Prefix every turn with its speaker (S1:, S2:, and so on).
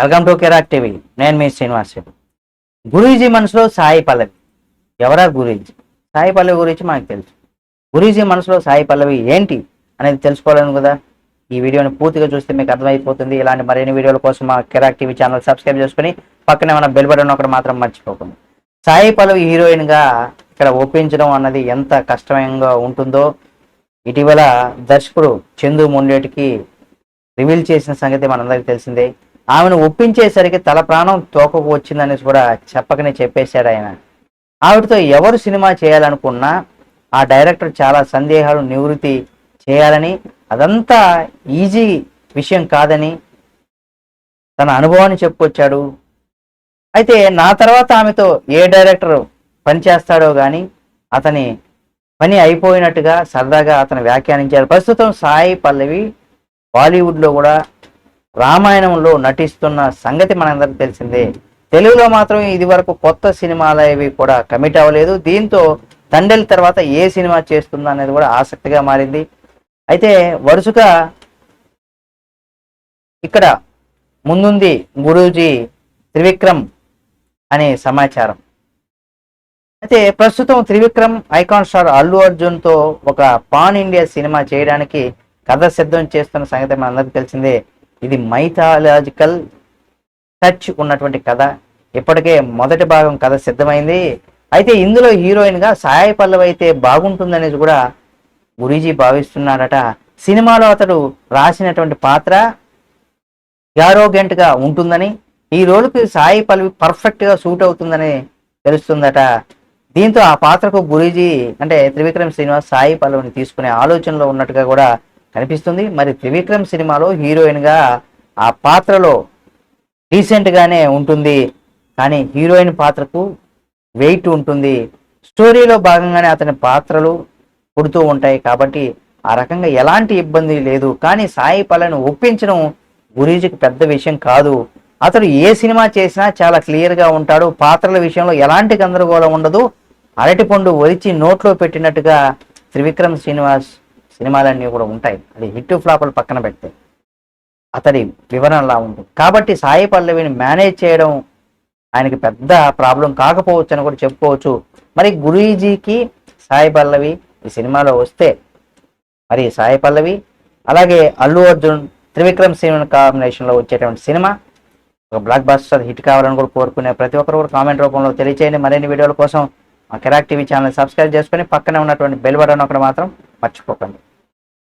S1: Welcome to కెరాక్ TV. నేను మీ శ్రీనివాస్ గురూజీ మనసులో సాయి పల్లవి. ఎవరా గురూజీ? సాయి పల్లవి గురించి మనకు తెలుసు. గురూజీ మనసులో సాయి పల్లవి ఏంటి అనేది తెలుసుకోవాలను కదా? ఈ వీడియోని పూర్తిగా చూస్తే మీకు అర్థమైపోతుంది. ఇలాంటి మరిన్ని వీడియోల కోసం మా కెరాక్ టీవీ ఛానల్ సబ్స్క్రైబ్ చేసుకుని పక్కనే మన బెల్ బటన్ ఒకటి మాత్రం మర్చిపోకండి. సాయి పల్లవి హీరోయిన్గా ఇక్కడ ఒప్పించడం అన్నది ఎంత కష్టంగా ఉంటుందో ఇటీవల దర్శకుడు చందు మొండేటికి రివీల్ చేసిన సంగతి మనందరికీ తెలిసిందే. ఆమెను ఒప్పించేసరికి తల ప్రాణం తోకకు వచ్చిందనేసి కూడా చెప్పకనే చెప్పేశాడు ఆయన. ఆవిడతో ఎవరు సినిమా చేయాలనుకున్నా ఆ డైరెక్టర్ చాలా సందేహాలు నివృత్తి చేయాలని అదంతా ఈజీ విషయం కాదని తన అనుభవాన్ని చెప్పుకొచ్చాడు. అయితే నా తర్వాత ఆమెతో ఏ డైరెక్టర్ పనిచేస్తాడో కానీ అతని పని అయిపోయినట్టుగా సరదాగా అతను వ్యాఖ్యానించారు. ప్రస్తుతం సాయి పల్లవి బాలీవుడ్లో కూడా రామాయణంలో నటిస్తున్న సంగతి మనందరికి తెలిసిందే. తెలుగులో మాత్రం ఇది వరకు కొత్త సినిమాలు అవి కూడా కమిట్ అవ్వలేదు. దీంతో తండ్రి తర్వాత ఏ సినిమా చేస్తుందా అనేది కూడా ఆసక్తిగా మారింది. అయితే వరుసగా ఇక్కడ ముందుంది గురూజీ త్రివిక్రమ్ అనే సమాచారం. అయితే ప్రస్తుతం త్రివిక్రమ్ ఐకాన్ స్టార్ అల్లు అర్జున్తో ఒక పాన్ ఇండియా సినిమా చేయడానికి కథ సిద్ధం చేస్తున్న సంగతి మనందరికీ తెలిసిందే. ఇది మైథాలజికల్ టచ్ ఉన్నటువంటి కథ. ఇప్పటికే మొదటి భాగం కథ సిద్ధమైంది. అయితే ఇందులో హీరోయిన్గా సాయి పల్లవి అయితే బాగుంటుందనేది కూడా గురీజీ భావిస్తున్నాడట. సినిమాలో అతడు రాసినటువంటి పాత్ర యారోగెంట్గా ఉంటుందని ఈ రోజుకి సాయి పల్లవి పర్ఫెక్ట్గా సూట్ అవుతుందని తెలుస్తుందట. దీంతో ఆ పాత్రకు గురీజీ అంటే త్రివిక్రమ్ శ్రీనివాస్ సాయి పల్లవిని తీసుకునే ఆలోచనలో ఉన్నట్టుగా కూడా కనిపిస్తుంది. మరి త్రివిక్రమ్ సినిమాలో హీరోయిన్గా ఆ పాత్రలో డీసెంట్ గానే ఉంటుంది. కానీ హీరోయిన్ పాత్రకు వెయిట్ ఉంటుంది. స్టోరీలో భాగంగానే అతని పాత్రలు పుడుతూ ఉంటాయి కాబట్టి ఆ రకంగా ఎలాంటి ఇబ్బంది లేదు. కానీ సాయి పల్లెను ఒప్పించడం గురీజీకి పెద్ద విషయం కాదు. అతడు ఏ సినిమా చేసినా చాలా క్లియర్గా ఉంటాడు. పాత్రల విషయంలో ఎలాంటి గందరగోళం ఉండదు. అరటిపండు ఒలిచి నోట్లో పెట్టినట్టుగా త్రివిక్రమ్ శ్రీనివాస్ సినిమాలన్నీ కూడా ఉంటాయి. అది హిట్ ఫ్లాపులు పక్కన పెడితే అతడి వివరణలా ఉంటుంది. కాబట్టి సాయి పల్లవిని మేనేజ్ చేయడం ఆయనకి పెద్ద ప్రాబ్లం కాకపోవచ్చు అని కూడా చెప్పుకోవచ్చు. మరి గురూజీకి సాయి పల్లవి ఈ సినిమాలో వస్తే మరి సాయి పల్లవి అలాగే అల్లు అర్జున్ త్రివిక్రమ్ సినిమా కాంబినేషన్లో వచ్చేటువంటి సినిమా ఒక బ్లాక్ బాస్టర్ హిట్ కావాలని కూడా కోరుకునే ప్రతి ఒక్కరు కూడా కామెంట్ రూపంలో తెలియచేయండి. మరిన్ని వీడియోల కోసం మా కెరాక్ టీవీ ఛానల్ సబ్స్క్రైబ్ చేసుకొని పక్కనే ఉన్నటువంటి బెల్ బటన్ ఒకటి మాత్రం మర్చిపోకండి.